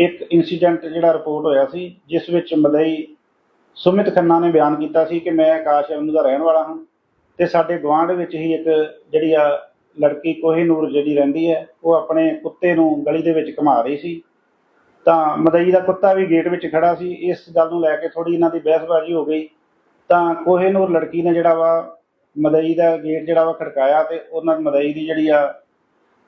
ਇੱਕ ਇਨਸੀਡੈਂਟ ਜਿਹੜਾ ਰਿਪੋਰਟ ਹੋਇਆ ਸੀ, ਜਿਸ ਵਿੱਚ ਮਦਈ ਸੁਮਿਤ ਖੰਨਾ ਨੇ ਬਿਆਨ ਕੀਤਾ ਸੀ ਕਿ ਮੈਂ ਆਕਾਸ਼ ਐਵਨਿਊ ਦਾ ਰਹਿਣ ਵਾਲਾ ਹਾਂ ਤੇ ਸਾਡੇ ਗੁਆਂਢ ਵਿੱਚ ਹੀ ਇੱਕ ਜਿਹੜੀ ਆ ਲੜਕੀ ਕੋਹੀਨੂਰ ਜਿਹੜੀ ਰਹਿੰਦੀ ਹੈ, ਉਹ ਆਪਣੇ ਕੁੱਤੇ ਨੂੰ ਗਲੀ ਦੇ ਵਿੱਚ ਘੁਮਾ ਰਹੀ ਸੀ। ਤਾਂ ਮਦਈ ਦਾ ਕੁੱਤਾ ਵੀ ਗੇਟ ਵਿੱਚ ਖੜਾ ਸੀ। ਇਸ ਗੱਲ ਨੂੰ ਲੈ ਕੇ ਥੋੜੀ ਇਹਨਾਂ ਦੀ ਬਹਿਸਬਾਜ਼ੀ ਹੋ ਗਈ। ਤਾਂ ਕੋਹੀਨੂਰ ਲੜਕੀ ਨੇ ਜਿਹੜਾ ਵਾ ਮਦਈ ਦਾ ਗੇਟ ਜਿਹੜਾ ਵਾ ਖੜਕਾਇਆ ਤੇ ਉਹਨਾਂ ਮਦਈ ਦੀ ਜਿਹੜੀ ਆ,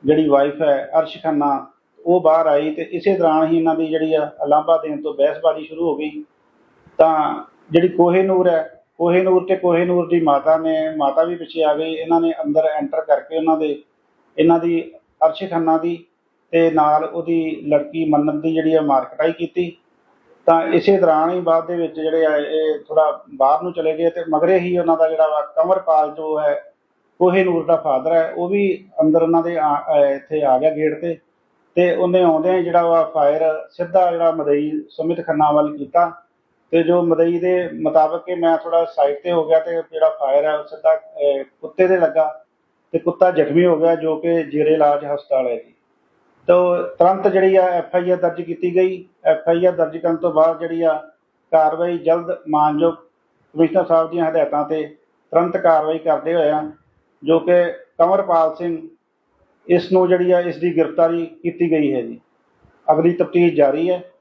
ਜਿਹੜੀ ਵਾਈਫ ਹੈ ਅਰਸ਼ ਖੰਨਾ ਉਹ ਬਾਹਰ ਆਈ ਤੇ ਇਸੇ ਦੌਰਾਨ ਹੀ ਇਹਨਾਂ ਦੀ ਜਿਹੜੀ ਆ ਅਲਾਂਬਾ ਦੇਣ ਤੋਂ ਬਹਿਸਬਾਜ਼ੀ ਸ਼ੁਰੂ ਹੋ ਗਈ। ਤਾਂ ਜਿਹੜੀ ਕੋਹੇਨੂਰ ਹੈ, ਕੋਹੇਨੂਰ ਤੇ ਕੋਹੇਨੂਰ ਦੀ ਮਾਤਾ ਨੇ, ਮਾਤਾ ਵੀ ਪਿੱਛੇ ਆ ਗਈ। ਇਹਨਾਂ ਨੇ ਅੰਦਰ ਐਂਟਰ ਕਰਕੇ ਉਹਨਾਂ ਦੇ, ਇਹਨਾਂ ਦੀ ਅਰਸ਼ ਖੰਨਾ ਦੀ ਤੇ ਨਾਲ ਉਹਦੀ ਲੜਕੀ ਮੰਨਤ ਦੀ ਜਿਹੜੀ ਆ ਮਾਰਕਟਾਈ ਕੀਤੀ। ਤਾਂ ਇਸੇ ਦੌਰਾਨ ਹੀ ਬਾਅਦ ਦੇ ਵਿੱਚ ਜਿਹੜੇ ਆ ਇਹ ਥੋੜਾ ਬਾਹਰ ਨੂੰ ਚਲੇ ਗਏ ਤੇ ਮਗਰੇ ਹੀ ਉਹਨਾਂ ਦਾ ਜਿਹੜਾ ਵਾ ਕੰਵਰਪਾਲ ਜੋ ਹੈ, ਕੋਹੇਨੂਰ ਦਾ ਫਾਦਰ ਹੈ, ਉਹ ਵੀ ਅੰਦਰ ਉਹਨਾਂ ਦੇ ਆ- ਇੱਥੇ ਆ ਗਿਆ ਗੇਟ ਤੇ। ਤੇ ਉਹਨੇ ਆਉਂਦਿਆਂ ਜਿਹੜਾ ਵਾ ਫਾਇਰ ਸਿੱਧਾ ਜਿਹੜਾ ਮਦਈ ਸੁਮਿਤ ਖੰਨਾ ਵੱਲ ਕੀਤਾ। ਤੇ ਜੋ ਮਦਈ ਦੇ ਮੁਤਾਬਕ ਕਿ ਮੈਂ ਥੋੜਾ ਸਾਈਡ ਤੇ ਹੋ ਗਿਆ ਤੇ ਜਿਹੜਾ ਫਾਇਰ ਹੈ ਉਹ ਸਿੱਧਾ ਕੁੱਤੇ ਦੇ ਲੱਗਾ। ਤੇ ਕੁੱਤਾ ਜ਼ਖਮੀ ਹੋ ਗਿਆ ਜੋ ਕਿ ਜੇਰੇ ਇਲਾਜ ਹਸਪਤਾਲ ਹੈ ਜੀ। ਤਾਂ ਤੁਰੰਤ ਜਿਹੜੀ ਆ ਐਫ ਆਈ ਆਰ ਦਰਜ ਕੀਤੀ ਗਈ। ਐਫ ਆਈ ਆਰ ਦਰਜ ਕਰਨ ਤੋਂ ਬਾਅਦ ਜਿਹੜੀ ਆ ਕਾਰਵਾਈ ਜਲਦ ਮਾਨਯੋਗ ਕਮਿਸ਼ਨਰ ਸਾਹਿਬ ਦੀਆਂ ਹਦਾਇਤਾਂ ਤੇ ਤੁਰੰਤ ਕਾਰਵਾਈ ਕਰਦੇ ਹੋਇਆ ਜੋ ਕਿ ਕੰਵਰਪਾਲ ਸਿੰਘ ਇਸ ਨੂੰ ਜਿਹੜੀ ਆ, ਇਸ ਦੀ ਗ੍ਰਿਫਤਾਰੀ ਕੀਤੀ ਗਈ ਹੈ ਜੀ। ਅਗਲੀ ਤਫਤੀਸ਼ ਜਾਰੀ ਹੈ।